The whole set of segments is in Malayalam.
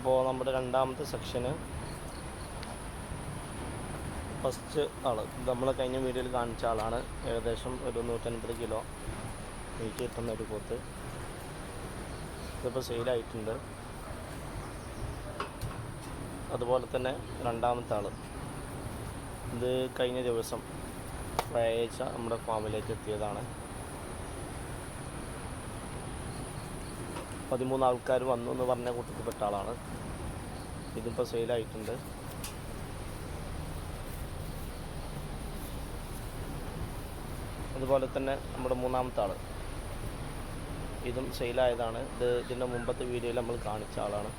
അപ്പോൾ നമ്മുടെ രണ്ടാമത്തെ സെക്ഷന് ഫസ്റ്റ് ആൾ. നമ്മൾ കഴിഞ്ഞ വീഡിയോയിൽ കാണിച്ച ആളാണ്. ഏകദേശം ഒരു നൂറ്റൻപത് കിലോ വെയിറ്റ് കിട്ടുന്ന ഒരു പോത്ത്. ഇതിപ്പോൾ സെയിലായിട്ടുണ്ട് അതുപോലെ തന്നെ രണ്ടാമത്തെ ആൾ. ഇത് കഴിഞ്ഞ ദിവസം വ്യാഴാഴ്ച നമ്മുടെ ഫാമിലേക്ക് എത്തിയതാണ്. പതിമൂന്ന് ആൾക്കാർ വന്നു എന്ന് പറഞ്ഞ കൂട്ടത്തിൽപ്പെട്ട ആളാണ്. ഇതിപ്പോൾ സെയിലായിട്ടുണ്ട് അതുപോലെ തന്നെ നമ്മുടെ മൂന്നാമത്തെ ആൾ ഇതും സെയിലായതാണ് ഇത് ഇതിന്റെ മുമ്പത്തെ വീഡിയോയിൽ നമ്മൾ കാണിച്ച ആളാണ്.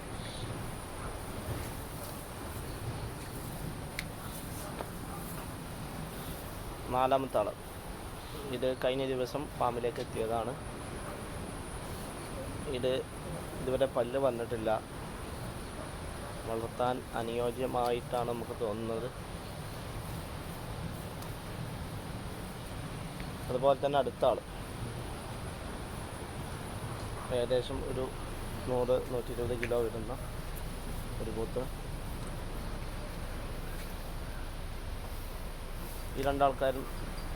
നാലാമത്തെ ആൾ ഇത് കഴിഞ്ഞ ദിവസം ഫാമിലേക്ക് എത്തിയതാണ്. ഇത് ഇതുവരെ പല്ല് വന്നിട്ടില്ല. വളർത്താൻ അനുയോജ്യമായിട്ടാണ് നമുക്ക് തോന്നുന്നത്. അതുപോലെ തന്നെ അടുത്ത ആൾ ഏകദേശം ഒരു നൂറ് നൂറ്റി ഇരുപത് കിലോ വരുന്ന ഒരു പോത്ത് ഈ രണ്ടാൾക്കാരും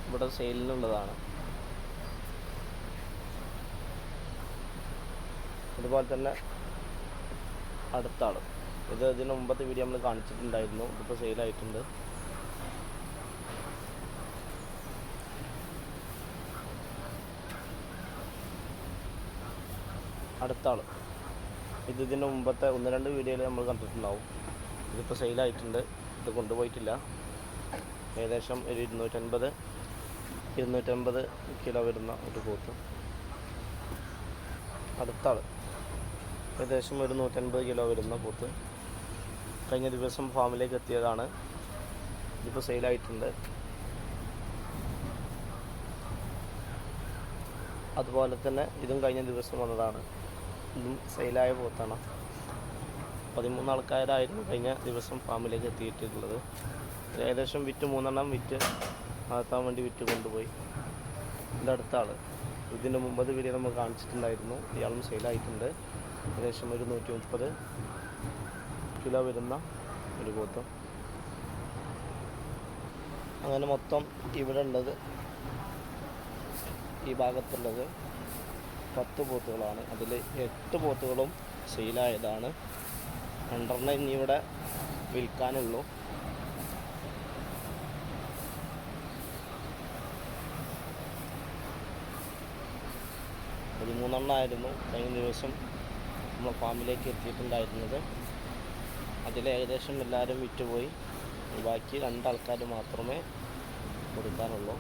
ഇവിടെ സെയിലിനുള്ളതാണ് അതുപോലെ തന്നെ അടുത്താണ്. ഇത് ഇതിന് മുമ്പത്തെ വീഡിയോ നമ്മൾ കാണിച്ചിട്ടുണ്ടായിരുന്നു. ഇതിപ്പോൾ സെയിലായിട്ടുണ്ട് അടുത്താണ്. ഇത് ഇതിന് മുമ്പത്തെ ഒന്ന് രണ്ട് വീഡിയോയിൽ നമ്മൾ കണ്ടിട്ടുണ്ടാവും. ഇതിപ്പോൾ സെയിലായിട്ടുണ്ട് ഇത് കൊണ്ടുപോയിട്ടില്ല. ഏകദേശം ഒരു ഇരുന്നൂറ്റൻപത് ഇരുന്നൂറ്റമ്പത് കിലോ വരുന്ന ഒരു കൂത്ത് അടുത്ത ആൾ ഏകദേശം ഒരു നൂറ്റൻപത് കിലോ വരുന്ന പോത്ത് കഴിഞ്ഞ ദിവസം ഫാമിലേക്ക് എത്തിയതാണ്. ഇതിപ്പോൾ സെയിലായിട്ടുണ്ട് അതുപോലെ തന്നെ ഇതും കഴിഞ്ഞ ദിവസം വന്നതാണ്. ഇതും സെയിലായ പോത്താണ്. പതിമൂന്ന് ആൾക്കാരായിരുന്നു കഴിഞ്ഞ ദിവസം ഫാമിലേക്ക് എത്തിയിട്ടുള്ളത്. ഏകദേശം വിറ്റ് മൂന്നെണ്ണം വിറ്റ് നടത്താൻ വേണ്ടി വിറ്റ് കൊണ്ടുപോയി. ഇതിന്റെ ആൾ ഇതിന്റെ മുമ്പത് വീഡിയോ നമ്മൾ കാണിച്ചിട്ടുണ്ടായിരുന്നു. ഇയാളും സെയിലായിട്ടുണ്ട് ഏകദേശം ഒരു നൂറ്റി മുപ്പത് കിലോ വരുന്ന ഒരു പോത്ത് അങ്ങനെ മൊത്തം ഇവിടെ ഉള്ളത് ഈ ഭാഗത്തുള്ളത് പത്ത് പോത്തുകളാണ് അതിൽ എട്ട് പോത്തുകളും സെയിലായതാണ്. രണ്ടെണ്ണം ഇനി ഇവിടെ വിൽക്കാനുള്ളൂ. പതിമൂന്നെണ്ണമായിരുന്നു കഴിഞ്ഞ ദിവസം. നമ്മൾ ഫാമിലേക്ക് എത്തിയിട്ടുണ്ടായിരുന്നത്. അതിൽ ഏകദേശം എല്ലാവരും വിറ്റുപോയി. ബാക്കി രണ്ടാൾക്കാർ മാത്രമേ കൊടുക്കാനുള്ളൂ.